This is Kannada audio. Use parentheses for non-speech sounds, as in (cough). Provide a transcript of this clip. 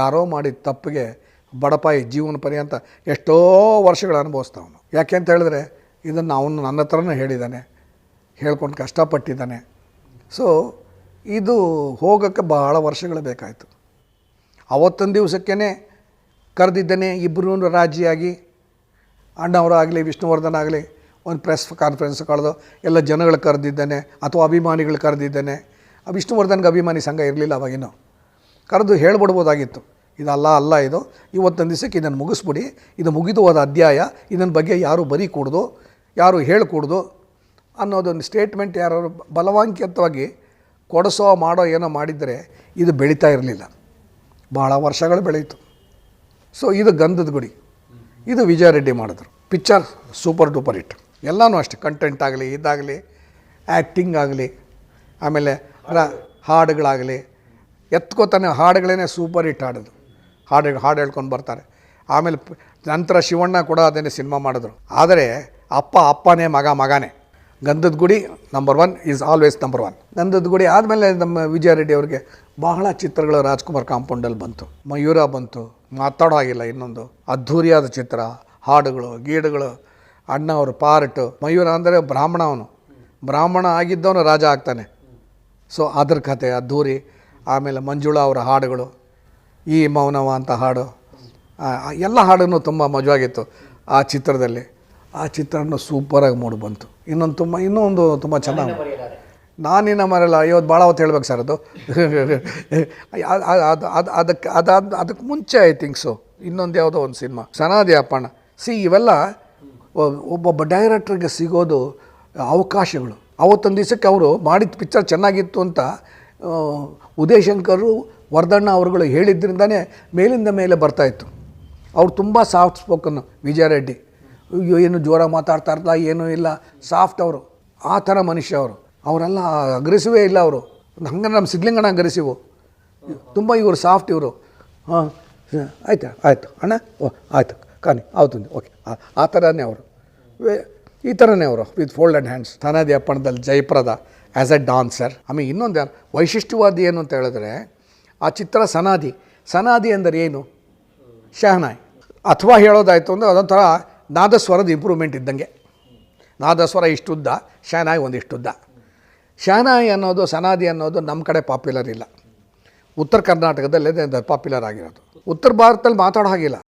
ಯಾರೋ ಮಾಡಿದ ತಪ್ಪಿಗೆ ಬಡಪಾಯಿ ಜೀವನ ಪರ್ಯಂತ ಎಷ್ಟೋ ವರ್ಷಗಳು ಅನುಭವಿಸ್ತಾವನು ಯಾಕೆ ಅಂತ ಹೇಳಿದ್ರೆ, ಇದನ್ನು ಅವನು ನನ್ನ ಹತ್ರನೂ ಹೇಳಿದ್ದಾನೆ ಹೇಳ್ಕೊಂಡು ಕಷ್ಟಪಟ್ಟಿದ್ದಾನೆ. ಸೊ ಇದು ಹೋಗೋಕ್ಕೆ ಬಹಳ ವರ್ಷಗಳು ಬೇಕಾಯಿತು. ಅವತ್ತೊಂದು ದಿವಸಕ್ಕೇ ಕರೆದಿದ್ದೇನೆ ಇಬ್ಬರೂ ರಾಜಿಯಾಗಿ ಅಣ್ಣವರಾಗಲಿ ವಿಷ್ಣುವರ್ಧನ್ ಆಗಲಿ, ಒಂದು ಪ್ರೆಸ್ ಕಾನ್ಫರೆನ್ಸ್ ಕಳೆದು ಎಲ್ಲ ಜನಗಳು ಕರೆದಿದ್ದೇನೆ ಅಥವಾ ಅಭಿಮಾನಿಗಳು ಕರೆದಿದ್ದೇನೆ ವಿಷ್ಣುವರ್ಧನ್ಗೆ ಅಭಿಮಾನಿ ಸಂಘ ಇರಲಿಲ್ಲ ಅವಾಗಿನ್ನೂ. ಕರೆದು ಹೇಳ್ಬಿಡ್ಬೋದಾಗಿತ್ತು. ಇದಲ್ಲ ಅಲ್ಲ ಇದು. ಇವತ್ತೊಂದು ದಿವಸಕ್ಕೆ ಇದನ್ನು ಮುಗಿಸ್ಬಿಡಿ. ಇದು ಮುಗಿದು ಹೋದ ಅಧ್ಯಾಯ. ಇದನ್ನ ಬಗ್ಗೆ ಯಾರು ಬರೀಕೂಡ್ದು ಯಾರು ಹೇಳ್ಕೂಡ್ದು? ಅನ್ನೋದೊಂದು ಸ್ಟೇಟ್ಮೆಂಟ್ ಯಾರು ಬಲವಾಂಕಿತವಾಗಿ ಕೊಡಿಸೋ, ಮಾಡೋ, ಏನೋ ಮಾಡಿದರೆ ಇದು ಬೆಳೀತಾ ಇರಲಿಲ್ಲ. ಭಾಳ ವರ್ಷಗಳು ಬೆಳೀತು. ಸೊ ಇದು ಗಂಧದ ಗುಡಿ. ಇದು ವಿಜಯ ರೆಡ್ಡಿ ಮಾಡಿದ್ರು. ಪಿಕ್ಚರ್ ಸೂಪರ್ ಡೂಪರ್ ಹಿಟ್ ಎಲ್ಲನೂ ಅಷ್ಟೇ. ಕಂಟೆಂಟ್ ಆಗಲಿ, ಇದಾಗಲಿ ಆ್ಯಕ್ಟಿಂಗ್ ಆಗಲಿ, ಆಮೇಲೆ ಹಾಡುಗಳಾಗಲಿ ಎತ್ಕೋತಾನೆ ಹಾಡುಗಳೇ ಸೂಪರ್ ಹಿಟ್ ಹಾಡೋದು ಹಾಡು ಹಾಡು ಹೇಳ್ಕೊಂಡು ಬರ್ತಾರೆ. ಆಮೇಲೆ ನಂತರ ಶಿವಣ್ಣ ಕೂಡ ಅದನ್ನೇ ಸಿನಿಮಾ ಮಾಡಿದ್ರು. ಆದರೆ ಅಪ್ಪ ಅಪ್ಪನೇ ಮಗ ಮಗನೇ. Gandhada Gudi number one is always number one Gandhada Gudi ಆದಮೇಲೆ ನಮ್ಮ ವಿಜಯ ರೆಡ್ಡಿ ಅವರಿಗೆ ಬಹಳ ಚಿತ್ರಗಳು ರಾಜ್ಕುಮಾರ್ ಕಾಂಪೌಂಡಲ್ಲಿ ಬಂತು. ಮಯೂರ ಬಂತು, ಮಾತಾಡೋ ಆಗಿಲ್ಲ ಇನ್ನೊಂದು. ಅದ್ಧೂರಿಯಾದ ಚಿತ್ರ, ಹಾಡುಗಳು, ಗೀಡುಗಳು. ಅಣ್ಣ ಅವರು ಪಾರ್ಟು, ಮಯೂರ ಅಂದರೆ ಬ್ರಾಹ್ಮಣ ಅವನು. ಬ್ರಾಹ್ಮಣ ಆಗಿದ್ದವನು ರಾಜ ಆಗ್ತಾನೆ. ಸೊ ಅದ್ರ ಕತೆ, ಅದ್ಧೂರಿ. ಆಮೇಲೆ ಮಂಜುಳಾ ಅವರ ಹಾಡುಗಳು ಈ ಮೌನವ ಅಂತ ಹಾಡು ಎಲ್ಲ ಹಾಡನ್ನು ತುಂಬ ಮಜವಾಗಿತ್ತು ಆ ಚಿತ್ರದಲ್ಲಿ. ಆ ಚಿತ್ರನ ಸೂಪರಾಗಿ ಮೂಡಿ ಬಂತು. ಇನ್ನೊಂದು ತುಂಬ ಇನ್ನೊಂದು ಒಂದು ತುಂಬ ಚೆನ್ನಾಗಿ ನಾನಿನ್ನ ಮರೆಯಲ್ಲ ಇವತ್ತು ಭಾಳ ಹೊತ್ತು ಹೇಳ್ಬೇಕು ಸರ್ ಅದು. (laughs) ಅದು ಅದು ಅದಕ್ಕೆ ಅದಾದ ಅದಕ್ಕೆ ಮುಂಚೆ ಐ ಥಿಂಕ್ ಸೊ ಇನ್ನೊಂದು ಯಾವುದೋ ಒಂದು ಸಿನಿಮಾ ಸನಾದಿ ಅಪ್ಪಣ್ಣ. ಸಿ ಇವೆಲ್ಲ ಒಬ್ಬೊಬ್ಬ ಡೈರೆಕ್ಟ್ರಿಗೆ ಸಿಗೋದು ಅವಕಾಶಗಳು. ಅವತ್ತೊಂದು ದಿವಸಕ್ಕೆ ಅವರು ಮಾಡಿದ ಪಿಕ್ಚರ್ ಚೆನ್ನಾಗಿತ್ತು ಅಂತ ಆ, ಉದಯ್ ಶಂಕರು ವರ್ಧಣ್ಣ ಅವರುಗಳು ಹೇಳಿದ್ರಿಂದನೇ ಮೇಲಿಂದ ಮೇಲೆ ಬರ್ತಾಯಿತ್ತು ಅವ್ರು ತುಂಬ ಸಾಫ್ಟ್ ಸ್ಪೋಕನ್ನು ವಿಜಯರೆಡ್ಡಿ. ಅಯ್ಯೋ ಏನು ಜೋರ ಮಾತಾಡ್ತಾ ಇರ್ತಾ ಏನೂ ಇಲ್ಲ. ಸಾಫ್ಟ್ ಅವರು. ಆ ಥರ ಮನುಷ್ಯ ಅವರು. ಅವರೆಲ್ಲ ಅಗ್ರೆಸಿವೇ ಇಲ್ಲ ಅವರು. ಹಂಗೆ ನಮ್ಮ ಸಿದ್ಲಿಂಗಣ್ಣ ಅಗ್ರೆಸಿವು. ತುಂಬ ಇವರು ಸಾಫ್ಟ್ ಇವರು. ಹಾಂ ಆಯ್ತಾ ಆಯಿತು. ಅಣ್ಣ ಓ ಆಯಿತು. ಕಾನಿ ಆವತ್ತು ಓಕೆ. ಆ- ಥರನೇ ಅವರು. ಈ ಥರನೇ ಅವರು, ವಿತ್ ಆ್ಯಂಡ್ ಹ್ಯಾಂಡ್ಸ್. ಸನಾದಿ ಅಪ್ಪಣದಲ್ಲಿ ಜಯಪ್ರದ ಆ್ಯಸ್ ಎ ಡಾನ್ಸರ್. ಆಮೇಲೆ ಇನ್ನೊಂದು ಯಾರು? ವೈಶಿಷ್ಟ್ಯವಾದಿ ಏನು ಅಂತ ಹೇಳಿದ್ರೆ, ಆ ಚಿತ್ರ ಸನಾದಿ. ಸನಾದಿ ಅಂದರೆ ಏನು? ಶಹನಾಯ್. ಅಥವಾ ಹೇಳೋದಾಯಿತು ಅಂದರೆ ಅದೊಂಥರ ನಾದಸ್ವರದ ಇಂಪ್ರೂವ್ಮೆಂಟ್ ಇದ್ದಂಗೆ. ನಾದಸ್ವರ ಇಷ್ಟುದ್ದ, ಶಹನಾಯ್ ಒಂದಿಷ್ಟುದ್ದ. ಶಹನಾಯಿ ಅನ್ನೋದು, ಸನಾದಿ ಅನ್ನೋದು ನಮ್ಮ ಕಡೆ ಪಾಪ್ಯುಲರ್ ಇಲ್ಲ. ಉತ್ತರ ಕರ್ನಾಟಕದಲ್ಲೇ ಪಾಪ್ಯುಲರ್ ಆಗಿರೋದು. ಉತ್ತರ ಭಾರತದಲ್ಲಿ ಮಾತಾಡೋ ಹಾಗಿಲ್ಲ.